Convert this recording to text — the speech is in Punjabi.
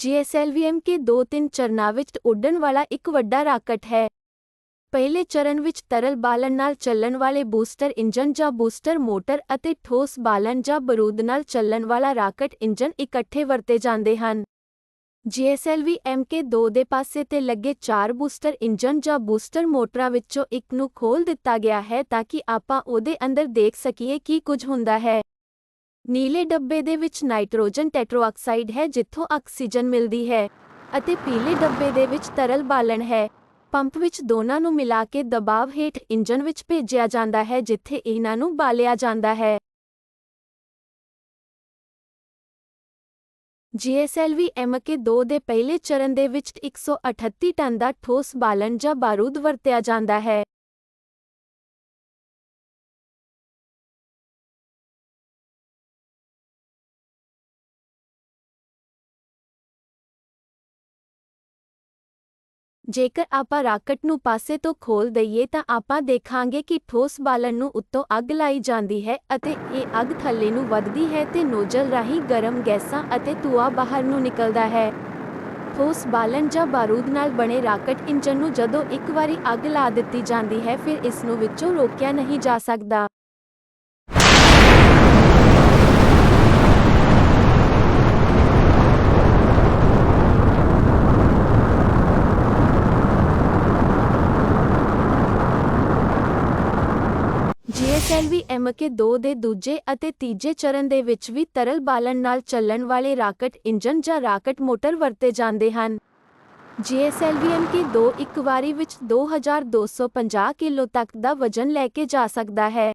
GSLV ਕੇ ਦੋ ਤਿੰਨ ਚਰਨਾਂ ਵਿੱਚ ਉੱਡਣ ਵਾਲਾ ਇੱਕ ਵੱਡਾ ਰਾਕਟ ਹੈ। ਪਹਿਲੇ ਚਰਨ ਵਿੱਚ ਤਰਲ ਬਾਲਣ ਨਾਲ ਚੱਲਣ ਵਾਲੇ ਬੂਸਟਰ ਇੰਜਨ ਜਾਂ ਬੂਸਟਰ ਮੋਟਰ ਅਤੇ ਠੋਸ ਬਾਲਣ ਜਾਂ ਬਰੂਦ ਨਾਲ ਚੱਲਣ ਵਾਲਾ ਰਾਕਟ ਇੰਜਨ ਇਕੱਠੇ ਵਰਤੇ ਜਾਂਦੇ ਹਨ। GSLV MK2 ਦੇ ਪਾਸੇ ਤੇ ਲੱਗੇ ਚਾਰ ਬੂਸਟਰ ਇੰਜਨ ਜਾਂ ਬੂਸਟਰ ਮੋਟਰਾਂ ਵਿੱਚੋਂ ਇੱਕ ਨੂੰ ਖੋਲ ਦਿੱਤਾ ਗਿਆ ਹੈ ਤਾਂ ਕਿ ਆਪਾਂ ਉਹਦੇ ਅੰਦਰ ਦੇਖ ਸਕੀਏ ਕੀ ਕੁਝ ਹੁੰਦਾ ਹੈ। ਨੀਲੇ ਡੱਬੇ ਦੇ ਵਿੱਚ ਨਾਈਟ੍ਰੋਜਨ ਟੈਟਰੋਆਕਸਾਈਡ ਹੈ ਜਿੱਥੋਂ ਆਕਸੀਜਨ ਮਿਲਦੀ ਹੈ ਅਤੇ ਪੀਲੇ ਡੱਬੇ ਦੇ ਵਿੱਚ ਤਰਲ ਬਾਲਣ ਹੈ। ਪੰਪ ਵਿੱਚ ਦੋਨਾਂ ਨੂੰ ਮਿਲਾ ਕੇ ਦਬਾਅ ਹੇਠ ਇੰਜਨ ਵਿੱਚ ਭੇਜਿਆ ਜਾਂਦਾ ਹੈ ਜਿੱਥੇ ਇਹਨਾਂ ਨੂੰ ਬਾਲਿਆ ਜਾਂਦਾ ਹੈ। GSLV MK2 ਦੇ ਪਹਿਲੇ ਚਰਨ ਦੇ ਵਿੱਚ 138 ਟਨ ਦਾ ਠੋਸ ਬਾਲਣ ਜਾਂ ਬਾਰੂਦ ਵਰਤਿਆ ਜਾਂਦਾ ਹੈ। ਜੇਕਰ ਆਪਾਂ ਰਾਕਟ ਨੂੰ ਪਾਸੇ ਤੋਂ ਖੋਲ ਦਈਏ ਤਾਂ ਆਪਾਂ ਦੇਖਾਂਗੇ ਕਿ ਠੋਸ ਬਾਲਣ ਨੂੰ ਉੱਤੋਂ ਅੱਗ ਲਾਈ ਜਾਂਦੀ ਹੈ ਅਤੇ ਇਹ ਅੱਗ ਥੱਲੇ ਨੂੰ ਵੱਧਦੀ ਹੈ ਤੇ ਨੋਜ਼ਲ ਰਾਹੀਂ ਗਰਮ ਗੈਸਾਂ ਅਤੇ ਧੂਆਂ ਬਾਹਰ ਨੂੰ ਨਿਕਲਦਾ ਹੈ। ਠੋਸ ਬਾਲਣ ਜਾਂ ਬਾਰੂਦ ਨਾਲ ਬਣੇ ਰਾਕਟ ਇੰਜਨ ਨੂੰ ਜਦੋਂ ਇੱਕ ਵਾਰੀ ਅੱਗ ਲਾ ਦਿੱਤੀ ਜਾਂਦੀ ਹੈ, ਫਿਰ ਇਸ ਨੂੰ ਵਿੱਚੋਂ ਰੋਕਿਆ ਨਹੀਂ ਜਾ ਸਕਦਾ। GSLV MK2 ਦੇ ਦੂਜੇ ਅਤੇ ਤੀਜੇ ਚਰਨ ਦੇ ਵਿੱਚ ਵੀ ਤਰਲ ਬਾਲਣ ਨਾਲ ਚੱਲਣ ਵਾਲੇ ਰਾਕਟ ਇੰਜਨ ਜਾਂ ਰਾਕਟ ਮੋਟਰ ਵਰਤੇ ਜਾਂਦੇ ਹਨ। GSLV MK2 ਇੱਕ ਵਾਰੀ ਵਿੱਚ 2250 ਕਿਲੋ ਤੱਕ ਦਾ ਵਜ਼ਨ ਲੈ ਕੇ ਜਾ ਸਕਦਾ ਹੈ।